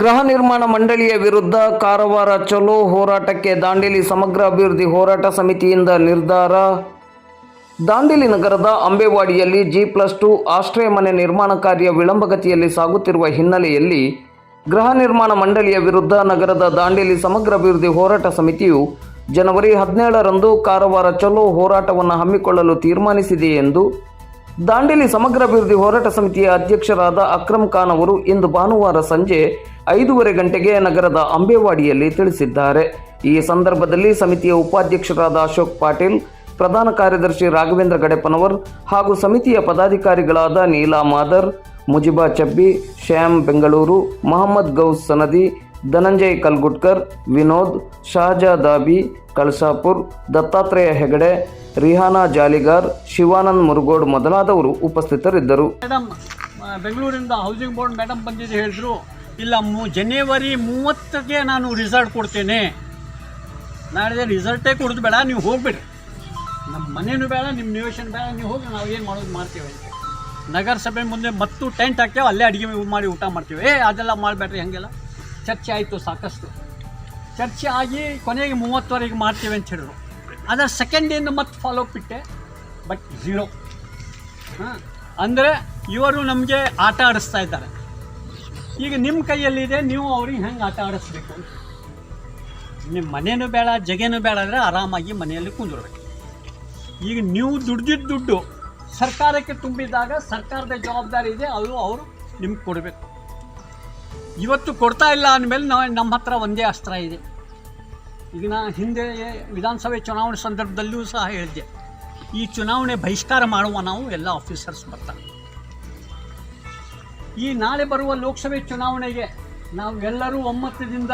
ಗೃಹ ನಿರ್ಮಾಣ ಮಂಡಳಿಯ ವಿರುದ್ಧ ಕಾರವಾರ ಚಲೋ ಹೋರಾಟಕ್ಕೆ ದಾಂಡೇಲಿ ಸಮಗ್ರ ಅಭಿವೃದ್ಧಿ ಹೋರಾಟ ಸಮಿತಿಯಿಂದ ನಿರ್ಧಾರ. ದಾಂಡೇಲಿ ನಗರದ ಅಂಬೇವಾಡಿಯಲ್ಲಿ ಜಿ ಪ್ಲಸ್ ಟು ಆಶ್ರಯ ಮನೆ ನಿರ್ಮಾಣ ಕಾರ್ಯ ವಿಳಂಬಗತಿಯಲ್ಲಿ ಸಾಗುತ್ತಿರುವ ಹಿನ್ನೆಲೆಯಲ್ಲಿ ಗೃಹ ನಿರ್ಮಾಣ ಮಂಡಳಿಯ ವಿರುದ್ಧ ನಗರದ ದಾಂಡೇಲಿ ಸಮಗ್ರ ಅಭಿವೃದ್ಧಿ ಹೋರಾಟ ಸಮಿತಿಯು ಜನವರಿ ಹದಿನೇಳರಂದು ಕಾರವಾರ ಚಲೋ ಹೋರಾಟವನ್ನು ಹಮ್ಮಿಕೊಳ್ಳಲು ತೀರ್ಮಾನಿಸಿದೆ ಎಂದು ದಾಂಡೇಲಿ ಸಮಗ್ರ ಅಭಿವೃದ್ಧಿ ಹೋರಾಟ ಸಮಿತಿಯ ಅಧ್ಯಕ್ಷರಾದ ಅಕ್ರಮ್ ಖಾನ್ ಅವರು ಇಂದು ಭಾನುವಾರ ಸಂಜೆ ಐದೂವರೆ ಗಂಟೆಗೆ ನಗರದ ಅಂಬೇವಾಡಿಯಲ್ಲಿ ತಿಳಿಸಿದ್ದಾರೆ. ಈ ಸಂದರ್ಭದಲ್ಲಿ ಸಮಿತಿಯ ಉಪಾಧ್ಯಕ್ಷರಾದ ಅಶೋಕ್ ಪಾಟೀಲ್, ಪ್ರಧಾನ ಕಾರ್ಯದರ್ಶಿ ರಾಘವೇಂದ್ರ ಗಡೆಪ್ಪನವರ್ ಹಾಗೂ ಸಮಿತಿಯ ಪದಾಧಿಕಾರಿಗಳಾದ ನೀಲಾ ಮಾದರ್, ಮುಜಿಬಾ ಚಬ್ಬಿ, ಶ್ಯಾಮ್ ಬೆಂಗಳೂರು, ಮೊಹಮ್ಮದ್ ಗೌಸ್ ಸನದಿ, ಧನಂಜಯ್ ಕಲ್ಗುಟ್ಕರ್, ವಿನೋದ್, ಶಹಜಾ ದಾಬಿ, ಕಳಸಾಪುರ್, ದತ್ತಾತ್ರೇಯ ಹೆಗಡೆ ರಿಹಾನಾ ಜಾಲಿಗಾರ್, ಶಿವಾನಂದ್ ಮುರುಗೋಡ್ ಮೊದಲಾದವರು ಉಪಸ್ಥಿತರಿದ್ದರು. ಮೇಡಮ್ ಬೆಂಗಳೂರಿಂದ ಹೌಸಿಂಗ್ ಬೋರ್ಡ್ ಮೇಡಮ್ ಬಂದಿದ್ದು ಹೇಳಿದ್ರು, ಇಲ್ಲ ಜನವರಿ ಮೂವತ್ತಕ್ಕೆ ನಾನು ರಿಸಲ್ಟ್ ಕೊಡ್ತೇನೆ. ನಾಳೆ ರಿಸಲ್ಟೇ ಕೊಡೋದು ಬೇಡ, ನೀವು ಹೋಗ್ಬಿಡಿ ನಮ್ಮ ಮನೇನು ಬೇಡ ನಿಮ್ಮ ನಿವೇಶನ ಬೇಡ, ನೀವು ಹೋಗಿ, ನಾವು ಏನು ಮಾಡೋದು ಮಾಡ್ತೇವೆ ಅಂತ. ನಗರಸಭೆ ಮುಂದೆ ಮತ್ತು ಟೆಂಟ್ ಹಾಕ್ತೇವೆ, ಅಲ್ಲೇ ಅಡುಗೆ ಮಾಡಿ ಊಟ ಮಾಡ್ತೇವೆ. ಏ, ಅದೆಲ್ಲ ಮಾಡಬೇಡ್ರಿ, ಹಾಗೆಲ್ಲ. ಚರ್ಚೆ ಆಯಿತು ಸಾಕಷ್ಟು. ಚರ್ಚೆ ಆಗಿ ಕೊನೆಗೆ ಮೂವತ್ತುವರೆಗೆ ಮಾಡ್ತೇವೆ ಅಂತ ಹೇಳಿದ್ರು. ಅದರ ಸೆಕೆಂಡ್ ಡೇನ ಮತ್ತೆ ಫಾಲೋ ಬಿಟ್ಟೆ ಬಟ್ ಝೀರೋ ಹಾಂ, ಅಂದರೆ ಇವರು ನಮಗೆ ಆಟ ಆಡಿಸ್ತಾ ಇದ್ದಾರೆ. ಈಗ ನಿಮ್ಮ ಕೈಯಲ್ಲಿದೆ ನೀವು ಅವ್ರಿಗೆ ಹೆಂಗೆ ಆಟ ಆಡಿಸ್ಬೇಕು ನಿಮ್ಮ ಮನೇನೂ ಬೇಡ, ಜಗೇನೂ ಬೇಡ ಅಂದರೆ ಆರಾಮಾಗಿ ಮನೆಯಲ್ಲಿ ಕುಂದಿರ್ಬೇಕು. ಈಗ ನೀವು ದುಡ್ದಿದ್ದ ದುಡ್ಡು ಸರ್ಕಾರಕ್ಕೆ ತುಂಬಿದಾಗ ಸರ್ಕಾರದ ಜವಾಬ್ದಾರಿ ಇದೆ, ಅದು ಅವರು ನಿಮ್ಗೆ ಕೊಡಬೇಕು. ಇವತ್ತು ಕೊಡ್ತಾ ಇಲ್ಲ ಅಂದಮೇಲೆ ನಾವು ನಮ್ಮ ಹತ್ರ ಒಂದೇ ಅಸ್ತ್ರ ಇದೆ. ಈಗ ನಾ ಹಿಂದೆ ವಿಧಾನಸಭೆ ಚುನಾವಣೆ ಸಂದರ್ಭದಲ್ಲೂ ಸಹ ಹೇಳಿದ್ದೆ. ಈ ಚುನಾವಣೆ ಬಹಿಷ್ಕಾರ ಮಾಡುವ ನಾವು ಎಲ್ಲ ಆಫೀಸರ್ಸ್ ಬರ್ತಾರೆ. ಈ ನಾಳೆ ಬರುವ ಲೋಕಸಭೆ ಚುನಾವಣೆಗೆ ನಾವು ಎಲ್ಲರೂ ಒಮ್ಮತದಿಂದ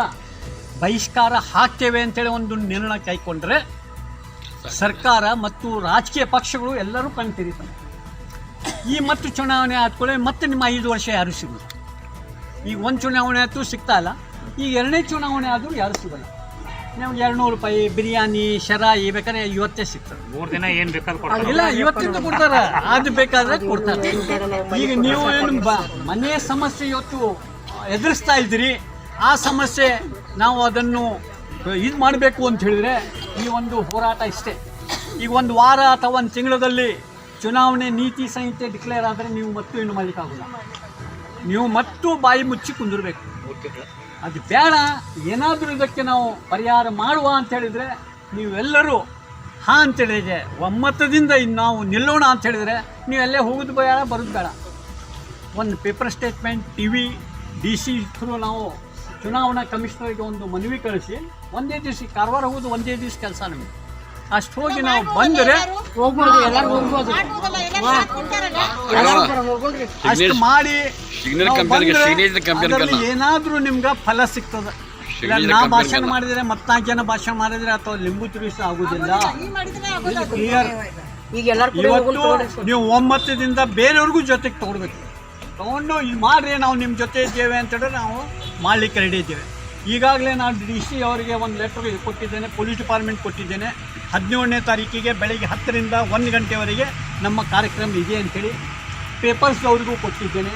ಬಹಿಷ್ಕಾರ ಹಾಕ್ತೇವೆ ಅಂತೇಳಿ ಒಂದು ನಿರ್ಣಯ ಕೈಗೊಂಡ್ರೆ ಸರ್ಕಾರ ಮತ್ತು ರಾಜಕೀಯ ಪಕ್ಷಗಳು ಎಲ್ಲರೂ ಕಣ್ತಿರಿತಾರೆ. ಈ ಮತ್ತು ಚುನಾವಣೆ ಆದ್ಕೊಳ್ಳೆ ಮತ್ತೆ ನಿಮ್ಮ ಐದು ವರ್ಷ ಯಾರು ಸಿಗೋದು ಈಗ ಒಂದು ಚುನಾವಣೆ ಆಯಿತು ಸಿಗ್ತಾ ಇಲ್ಲ. ಈಗ ಎರಡನೇ ಚುನಾವಣೆ ಆದರೂ ಯಾರು ಸಿಗಲ್ಲ. ನಮ್ಗೆ ಎರಡುನೂರು ರೂಪಾಯಿ ಬಿರಿಯಾನಿ ಶರಾಯಿ ಬೇಕಾದ್ರೆ ಇವತ್ತೇ ಸಿಗ್ತದೆ. ಮೂರು ದಿನ ಏನು ಬೇಕಾದ್ರೂ ಕೊಡ್ತಾರೆ. ಇಲ್ಲ ಇವತ್ತಿಂದ ಕೊಡ್ತಾರ. ಅದು ಬೇಕಾದ್ರೆ ಕೊಡ್ತಾರೆ. ಈಗ ನೀವು ಏನು ಬ ಮನೆ ಸಮಸ್ಯೆ ಇವತ್ತು ಎದುರಿಸ್ತಾ ಇದ್ದೀರಿ. ಆ ಸಮಸ್ಯೆ ನಾವು ಅದನ್ನು ಇದು ಮಾಡಬೇಕು ಅಂತ ಹೇಳಿದ್ರೆ ಈ ಒಂದು ಹೋರಾಟ ಇಷ್ಟೇ. ಈಗ ಒಂದು ವಾರ ಅಥವಾ ಒಂದು ತಿಂಗಳಲ್ಲಿ ಚುನಾವಣೆ ನೀತಿ ಸಂಹಿತೆ ಡಿಕ್ಲೇರ್ ಆದರೆ ನೀವು ಮತ್ತೂ ಏನು ಮಾಡಲಿಕ್ಕಾಗಲ್ಲ ನೀವು ಮತ್ತೂ ಬಾಯಿ ಮುಚ್ಚಿ ಕುಂದಿರ್ಬೇಕು. ಅದು ಬೇಡ, ಏನಾದರೂ ಇದಕ್ಕೆ ನಾವು ಪರಿಹಾರ ಮಾಡುವ ಅಂತ ಹೇಳಿದರೆ ನೀವೆಲ್ಲರೂ ಹಾಂ ಅಂತೇಳಿದೆ ಒಮ್ಮತದಿಂದ ಇನ್ನು ನಾವು ನಿಲ್ಲೋಣ ಅಂತ ಹೇಳಿದರೆ ನೀವೆಲ್ಲೇ ಹೋಗೋದು ಬೇಡ, ಬರೋದು ಬೇಡ. ಒಂದು paper statement T V D C through ನಾವು ಚುನಾವಣಾ ಕಮಿಷನರ್ಗೆ ಒಂದು ಮನವಿ ಕಳಿಸಿ, ಒಂದೇ ದಿವಸ ಕಾರವಾರ ಹೋಗೋದು ಒಂದೇ ದಿವಸ ಕೆಲಸ ನಮಗೆ. ಅಷ್ಟು ಹೋಗಿ ನಾವು ಬಂದರೆ ಅಷ್ಟು ಮಾಡಿ. ಏನಾದ್ರೂ ನಿಮ್ಗೆ ಫಲ ಸಿಗ್ತದ. ನಾ ಭಾಷಣ. ಮಾಡಿದ್ರೆ ಮತ್ನಾಲ್ಕು ಜನ ಭಾಷಣ ಮಾಡಿದ್ರೆ ಅಥವಾ ಲಿಂಬು ತಿರುಗಿಸ ಆಗುದಿಲ್ಲ. ಕ್ಲಿಯರ್ ಈಗ ಎಲ್ಲಾರು ಇವತ್ತು ನೀವು ಒಮ್ಮತದಿಂದ ಬೇರೆಯವ್ರಿಗೂ ಜೊತೆಗೆ ತಗೊಡ್ಬೇಕು ತಗೊಂಡು ಇಲ್ಲಿ ಮಾಡ್ರಿ ನಾವು ನಿಮ್ಮ ಜೊತೆ ಇದ್ದೇವೆ ಅಂತ ಹೇಳಿದ್ರೆ ನಾವು ಮಾಡ್ಲಿಕ್ಕೆ ರೆಡಿ ಇದ್ದೇವೆ. ಈಗಾಗಲೇ ನಾನು ಡಿ ಸಿ ಅವರಿಗೆ ಒಂದು ಲೆಟ್ರ್ ಕೊಟ್ಟಿದ್ದೇನೆ ಪೊಲೀಸ್ ಡಿಪಾರ್ಟ್ಮೆಂಟ್ ಕೊಟ್ಟಿದ್ದೇನೆ. ಹದಿನೇಳನೇ ತಾರೀಕಿಗೆ ಬೆಳಗ್ಗೆ ಹತ್ತರಿಂದ ಒಂದು ಗಂಟೆವರೆಗೆ ನಮ್ಮ ಕಾರ್ಯಕ್ರಮ ಇದೆ ಅಂಥೇಳಿ ಪೇಪರ್ಸ್ ಅವ್ರಿಗೂ ಕೊಟ್ಟಿದ್ದೇನೆ.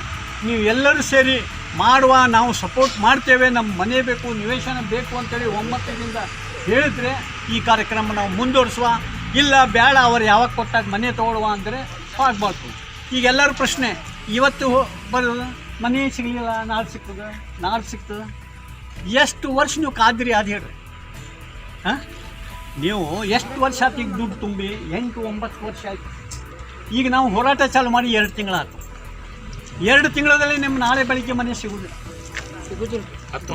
ನೀವು ಎಲ್ಲರೂ ಸೇರಿ ಮಾಡುವ ನಾವು ಸಪೋರ್ಟ್ ಮಾಡ್ತೇವೆ, ನಮ್ಮ ಮನೆ ಬೇಕು, ನಿವೇಶನ ಬೇಕು ಅಂತೇಳಿ ಒಮ್ಮತದಿಂದ ಹೇಳಿದರೆ ಈ ಕಾರ್ಯಕ್ರಮ ನಾವು ಮುಂದುವರಿಸುವ. ಇಲ್ಲ, ಬೇಡ, ಅವರು ಯಾವಾಗ ಕೊಟ್ಟಾಗ ಮನೆ ತೊಗೊಳ್ಳುವ ಅಂದರೆ ಆಗ್ಬಾರ್ದು. ಈಗ ಎಲ್ಲರ ಪ್ರಶ್ನೆ, ಇವತ್ತು ಬರೋದು ಮನೆ ಸಿಗಲಿಲ್ಲ, ನಾಳೆ ಸಿಗ್ತದೆ ನಾಳೆ ಸಿಗ್ತದೆ? ಎಷ್ಟು ವರ್ಷ ನೀವು ಕಾದ್ರಿ ಅದು ಹೇಳ್ರಿ. ಹಾಂ? ನೀವು ಎಷ್ಟು ವರ್ಷ ಆಯ್ತು ಈಗ ದುಡ್ಡು ತುಂಬಿ? ಎಂಟು ಒಂಬತ್ತು ವರ್ಷ ಆಯಿತು. ಈಗ ನಾವು ಹೋರಾಟ ಚಾಲು ಮಾಡಿ ಎರಡು ತಿಂಗಳಾಯ್ತು ಎರಡು ತಿಂಗಳಲ್ಲಿ ನಿಮ್ಮ ನಾಳೆ ಬೆಳಿಗ್ಗೆ ಮನೆ ಸಿಗುದಿಲ್ಲ.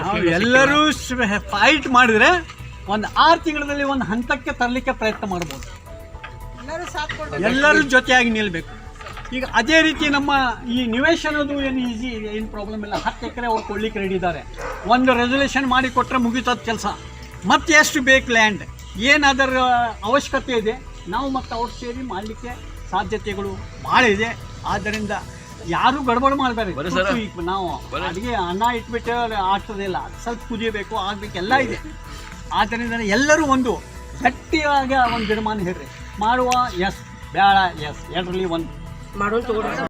ನಾವು ಎಲ್ಲರೂ ಫೈಟ್ ಮಾಡಿದ್ರೆ ಒಂದು ಆರು ತಿಂಗಳಲ್ಲಿ ಒಂದು ಹಂತಕ್ಕೆ ತರಲಿಕ್ಕೆ ಪ್ರಯತ್ನ ಮಾಡ್ಬೋದು. ಎಲ್ಲರೂ ಜೊತೆಯಾಗಿ ನಿಲ್ಲಬೇಕು ಈಗ ಅದೇ ರೀತಿ ನಮ್ಮ ಈ ನಿವೇಶನದು ಏನು ಈಸಿ ಏನು ಪ್ರಾಬ್ಲಮ್ ಇಲ್ಲ. ಹತ್ತು ಎಕರೆ ಅವ್ರು ಕೊಡ್ಲಿಕ್ಕೆ ರೆಡಿ ಇದ್ದಾರೆ. ಒಂದು ರೆಸೊಲ್ಯೂಷನ್ ಮಾಡಿ ಕೊಟ್ಟರೆ ಮುಗಿತದ ಕೆಲಸ. ಮತ್ತೆ ಎಷ್ಟು ಬೇಕು ಲ್ಯಾಂಡ್ ಏನು ಅದರ ಅವಶ್ಯಕತೆ ಇದೆ ನಾವು ಮತ್ತು ಅವ್ರು ಸೇರಿ ಮಾಡಲಿಕ್ಕೆ ಸಾಧ್ಯತೆಗಳು ಭಾಳ ಇದೆ. ಆದ್ದರಿಂದ ಯಾರು ಗಡಬಡ ಮಾಡಬೇಡಿ. ನಾವು ಅಡುಗೆ ಅನ್ನ ಇಟ್ಬಿಟ್ಟು ಆಗ್ತದಿಲ್ಲ ಸ್ವಲ್ಪ ಕುದಿಯಬೇಕು ಆಗಬೇಕು ಎಲ್ಲ ಇದೆ. ಆದ್ದರಿಂದ ಎಲ್ಲರೂ ಒಂದು ಗಟ್ಟಿಯಾಗಿ ಒಂದು ನಿರ್ಮಾಣ ಹೇಳ್ರಿ. ಮಾಡುವ ಎಸ್ ಬೇಡ ಎಸ್ ಎರಡರಲ್ಲಿ ಒಂದು. ಮಾಡೋಣ ತಗೊಳ್ರಿ.